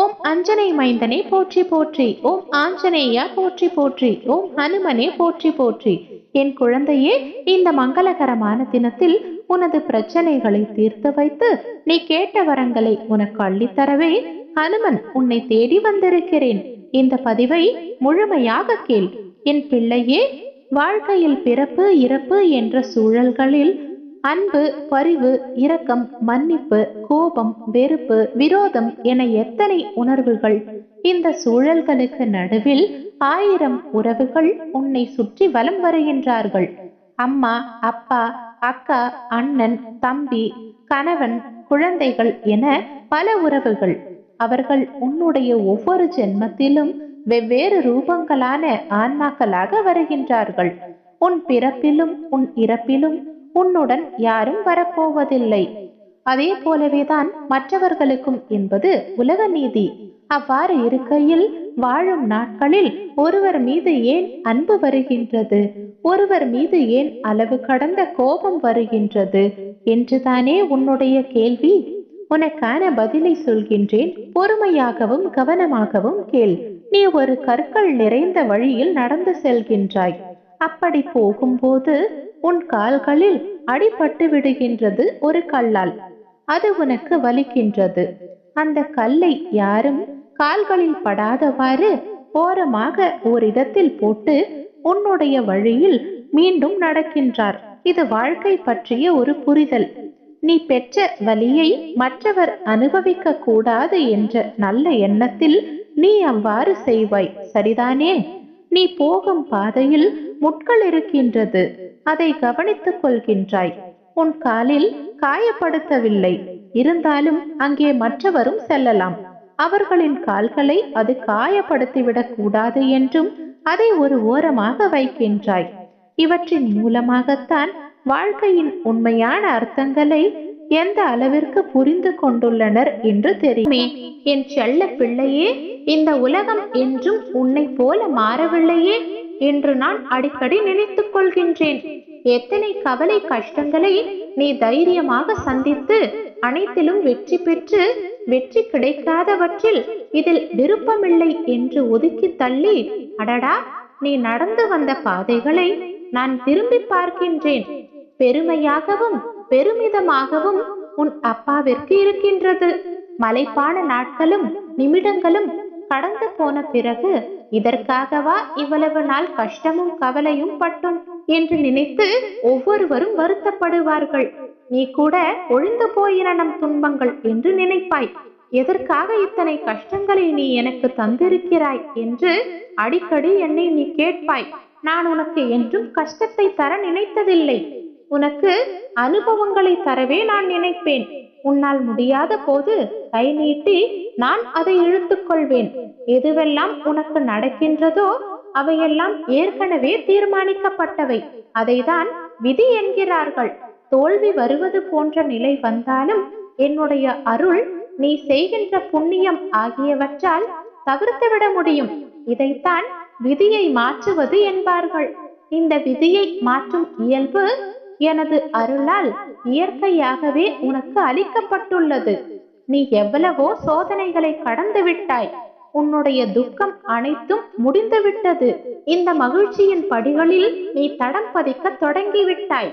ஓம் அஞ்சனை மைந்தனே போற்றி போற்றி. ஓம் ஆஞ்சநேயா போற்றி போற்றி. ஓம் ஹனுமனே போற்றி போற்றி. என் குழந்தையே இந்த மங்களகரமான தினத்தில் உனது பிரச்சனைகளை தீர்த்து வைத்து நீ கேட்ட வரங்களை உனக்கு அள்ளித்தரவே ஹனுமன் உன்னை தேடி வந்திருக்கிறேன். இந்த பதிவை முழுமையாக கேள். என் பிள்ளையே வாழ்க்கையில் பிறப்பு இறப்பு என்ற சூழல்களில் அன்பு பரிவு இரக்கம் மன்னிப்பு கோபம் வெறுப்பு விரோதம் என எத்தனை உணர்வுகள். இந்த சூழல்களுக்கு நடுவில் ஆயிரம் உறவுகள் உன்னை சுற்றி வலம் வருகின்றார்கள். அம்மா அப்பா அக்கா அண்ணன் தம்பி கணவன் குழந்தைகள் என பல உறவுகள். அவர்கள் உன்னுடைய ஒவ்வொரு ஜென்மத்திலும் வெவ்வேறு ரூபங்களான ஆன்மாக்களாக வருகின்றார்கள். உன் பிறப்பிலும் உன் இறப்பிலும் உன்னுடன் யாரும் வரப்போவதில்லை. அதே போலவேதான் மற்றவர்களுக்கும் என்பது உலக நீதி. அவ்வாறு இருக்கையில் வாழும் நாட்களில் ஒருவர் மீது ஏன் அன்பு வருகின்றது? ஒருவர் மீது ஏன் அளவு கடந்த கோபம் வருகின்றது? என்றுதானே உன்னுடைய கேள்வி? உனக்கான பதிலை சொல்கின்றேன். பொறுமையாகவும் கவனமாகவும் கேள். நீ ஒரு கற்கள் நிறைந்த வழியில் நடந்து செல்கின்றாய். அப்படி போகும்போது உன் கால்களில் அடிபட்டு விடுகின்றது ஒரு கல்லால். அது உனக்கு வலிக்கின்றது. அந்த கல்லை யாரும் கால்களில் படாதவாறு ஓரமாக ஓரிடத்தில் போட்டு உன்னுடைய வழியில் மீண்டும் நடக்கின்றார். இது வாழ்க்கை பற்றிய ஒரு புரிதல். நீ பெற்ற வலியை மற்றவர் அனுபவிக்க கூடாது என்ற நல்ல எண்ணத்தில் நீ அவ்வாறு செய்வாய். சரிதானே? நீ போகும் பாதையில் முட்கள் இருக்கின்றது. அதை கவனித்துக் கொள்கின்றாய். உன் காலில் காயப்படுத்தவில்லை. இருந்தாலும் அங்கே மற்றவரும் செல்லலாம். அவர்களின் கால்களை அது காயப்படுத்திவிடக் கூடாது என்றும் அதை ஒரு ஓரமாக வைக்கின்றாய். இவற்றின் மூலமாகத்தான் வாழ்க்கையின் உண்மையான அர்த்தங்களை எந்த அளவிற்கு புரிந்து கொண்டுள்ளனர் என்று தெரியுமே. என் செல்ல பிள்ளையே இந்த உலகம் என்றும் உன்னை போல மாறவில்லையே என்று நான் அடிக்கடி நினைத்துக் கொள்கின்றேன். எத்தனை கவலை கஷ்டங்களை நீ தைரியமாக சந்தித்து அனைத்திலும் வெற்றி பெற்று வெற்றி கிடைக்காதவற்றில் இதில் விருப்பமில்லை என்று ஒதுக்கி தள்ளி அடடா நீ நடந்து வந்த பாதைகளை நான் திரும்பி பார்க்கின்றேன். பெருமையாகவும் பெருமிதமாகவும் உன் அப்பாவிற்கு இருக்கின்றது. மலைப்பான நாட்களும் நிமிடங்களும் கடந்து போன பிறகு இதற்காகவா இவ்வளவு நாள் கஷ்டமும் கவலையும் பட்டும் என்று நினைத்து ஒவ்வொருவரும் வருத்தப்படுவார்கள். நீ கூட ஒழுந்து போயின நம் துன்பங்கள் என்று நினைப்பாய். எதற்காக இத்தனை கஷ்டங்களை நீ எனக்கு தந்திருக்கிறாய் என்று அடிக்கடி என்னை நீ கேட்பாய். நான் உனக்கு என்றும் கஷ்டத்தை தர நினைத்ததில்லை. உனக்கு அனுபவங்களை தரவே நான் நினைப்பேன். உன்னால் முடியாத போது கை நீட்டி நான் அதை இழுத்துக்கொள்வேன் எதுவெல்லாம் உனக்கு நடக்கின்றதோ அவையெல்லாம் ஏற்கனவே தீர்மானிக்கப்பட்டவை. அதைதான் விதி என்கிறார்கள். தோல்வி வருவது போன்ற நிலை வந்தாலும் என்னுடைய அருள் நீ செய்கின்ற புண்ணியம் ஆகியவற்றால் தவிர்த்துவிட முடியும். இதைத்தான் விதியை மாற்றுவது என்பார்கள். இந்த விதியை மாற்றும் இயல்பு எனது அருளால் இயற்கையாகவே உனக்கு அளிக்கப்பட்டுள்ளது. நீ எவ்வளவோ சோதனைகளை கடந்து விட்டாய். உன்னுடைய துக்கம் அனைத்தும் முடிந்துவிட்டது இந்த மகிழ்ச்சியின் படிகளில் நீ தடம் பதிக்க தொடங்கிவிட்டாய்.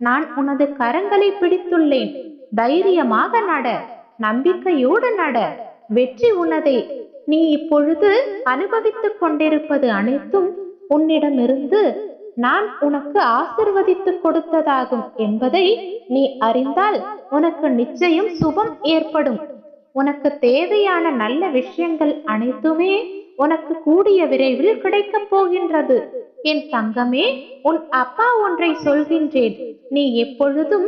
நான் உனது கரங்களை பிடித்துள்ளேன். தைரியமாக நட. நம்பிக்கையோடு நட. வெற்றி உனதே. நீ இப்பொழுது அனுபவித்துக் கொண்டிருப்பது அனைத்தும் உன்னிடமிருந்து நான் உனக்கு ஆசிர்வதித்து கொடுத்ததாகும் என்பதை நீ அறிந்தால் உனக்கு நிச்சயம் சுபம் ஏற்படும். உனக்கு தேவையான நல்ல விஷயங்கள் அனைத்துமே உனக்கு கூடிய விரைவில் கிடைக்கப் போகின்றது. என் தங்கமே உன் அப்பா ஒன்றை சொல்கின்றேன். நீ எப்பொழுதும்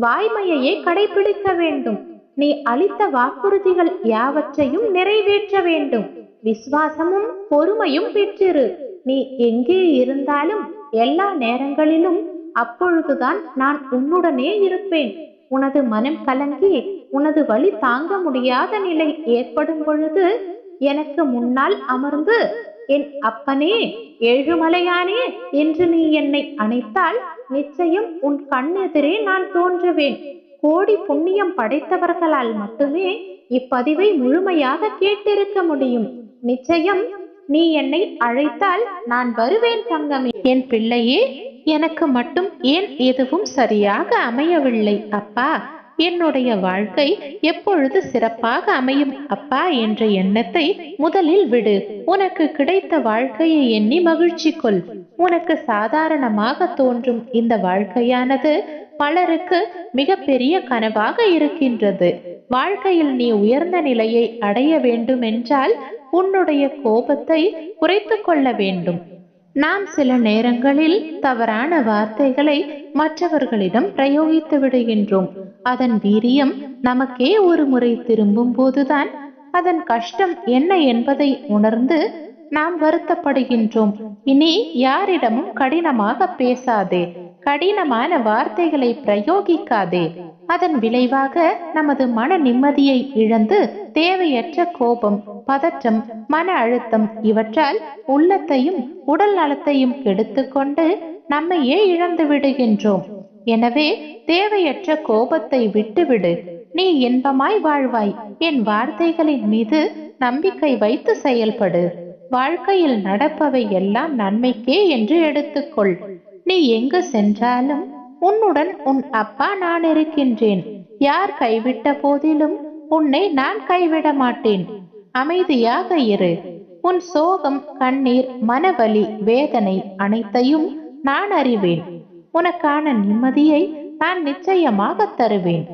வாய்மையையே கடைபிடிக்க வேண்டும். நீ அளித்த வாக்குறுதிகள் யாவற்றையும் நிறைவேற்ற வேண்டும். விசுவாசமும் பொறுமையும் பெற்றிரு. நீ எங்கே இருந்தாலும் எல்லா நேரங்களிலும் அப்பொழுதுதான் நான் உன்னுடனே இருப்பேன். உனது மனம் கலங்கி உனது வழி தாங்க முடியாத நிலை ஏற்படும் பொழுது எனக்கு முன்னால் அமர்ந்து என் அப்பனே ஏழுமலையானே என்று நீ என்னை அணைத்தால் நிச்சயம் உன் கண்ணெதிரே நான் தோன்றுவேன். கோடி புண்ணியம் படைத்தவர்களால் மட்டுமே இப்பதிவை முழுமையாக கேட்டிருக்க முடியும். நிச்சயம் நீ என்னை அழைத்தால் நான் வருவேன் தங்கமே. என் பிள்ளையே எனக்கு மட்டும் ஏன் எதுவும் சரியாக அமையவில்லை அப்பா? என்னுடைய வாழ்க்கை எப்பொழுது சிறப்பாக அமையும் அப்பா என்ற எண்ணத்தை முதலில் விடு. உனக்கு கிடைத்த வாழ்க்கையை எண்ணி மகிழ்ச்சி கொள். உனக்கு சாதாரணமாக தோன்றும் இந்த வாழ்க்கையானது பலருக்கு மிகப்பெரிய கனவாக இருக்கின்றது. வாழ்க்கையில் நீ உயர்ந்த நிலையை அடைய வேண்டும் என்றால் உன்னுடைய கோபத்தை குறைத்து கொள்ள வேண்டும். நாம் சில நேரங்களில் தவறான வார்த்தைகளை மற்றவர்களிடம் பிரயோகித்து விடுகின்றோம். அதன் வீரியம் நமக்கே ஒரு முறை திரும்பும் போதுதான். அதன் கஷ்டம் என்ன என்பதை உணர்ந்து நாம் வருத்தப்படுகின்றோம். இனி யாரிடமும் கடினமாக பேசாதே. கடினமான வார்த்தைகளை பிரயோகிக்காதே. அதன் விளைவாக நமது மன நிம்மதியை இழந்து தேவையற்ற கோபம் பதற்றம் மன அழுத்தம் இவற்றால் உள்ளத்தையும் உடல் நலத்தையும் கெடுத்துக்கொண்டு நம்மையே இழந்து விடுகின்றோம். எனவே தேவையற்ற கோபத்தை விட்டுவிடு. நீ இன்பமாய் வாழ்வாய். என் வார்த்தைகளின் மீது நம்பிக்கை வைத்து செயல்படு. வாழ்க்கையில் நடப்பவை எல்லாம் நன்மைக்கே என்று எடுத்துக்கொள். நீ எங்கு சென்றாலும் உன்னுடன் உன் அப்பா நான் இருக்கின்றேன். யார் கைவிட்ட போதிலும் உன்னை நான் கைவிட மாட்டேன். அமைதியாக இரு. உன் சோகம் கண்ணீர் மனவலி வேதனை அனைத்தையும் நான் அறிவேன். உனக்கான நிம்மதியை நான் நிச்சயமாக தருவேன்.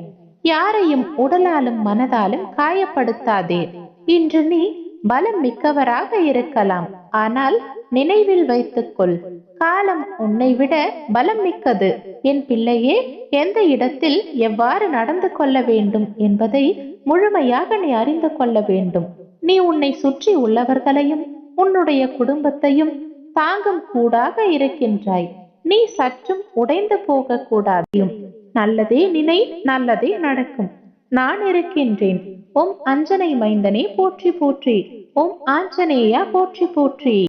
யாரையும் உடலாலும் மனதாலும் காயப்படுத்தாதே. இன்று நீ பலம் மிக்கவராக இருக்கலாம். ஆனால் நினைவில் வைத்துக்கொள் காலம் உன்னை விட பலம் மிக்கது. என் பிள்ளையே எந்த இடத்தில் எவ்வாறு நடந்து கொள்ள வேண்டும் என்பதை முழுமையாக நீ அறிந்து கொள்ள வேண்டும். நீ உன்னை சுற்றி உள்ளவர்களையும் உன்னுடைய குடும்பத்தையும் தாங்கும் கூடாக இருக்கின்றாய். நீ சற்றும் உடைந்து போக கூடாதையும் நல்லதே நினை நல்லதே நடக்கும். நான் இருக்கின்றேன். ஓம் அஞ்சனை மைந்தனே போற்றி போற்றி. ஓம் ஆஞ்சநேயா போற்றி போற்றி.